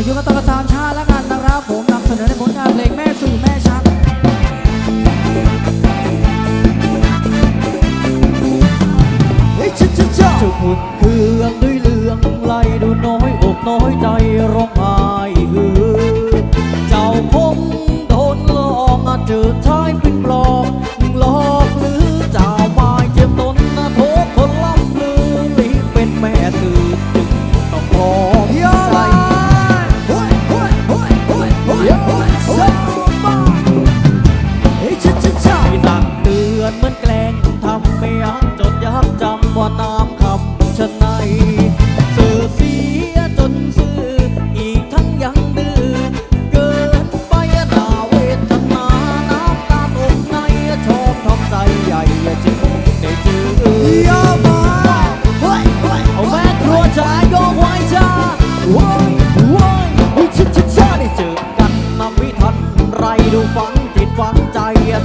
อายุก็ต้องตามชาแล้วกันนะครับผมนำเสนอในผลงานเพลงแม่สู่แม่ชักจะพูดเครื่องด้วยเรื่องไลดูน้อยอกน้อยใจ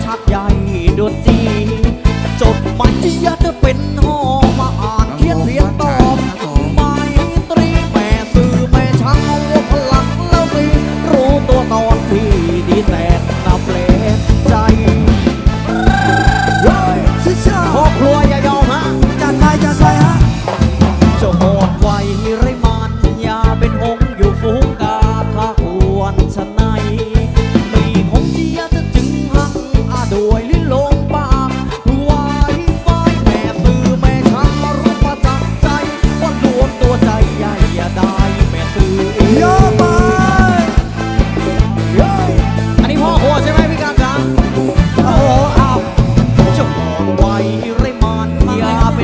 ชักใหญ่ดวจีจบมาที่ยาจะเป็น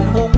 Oh.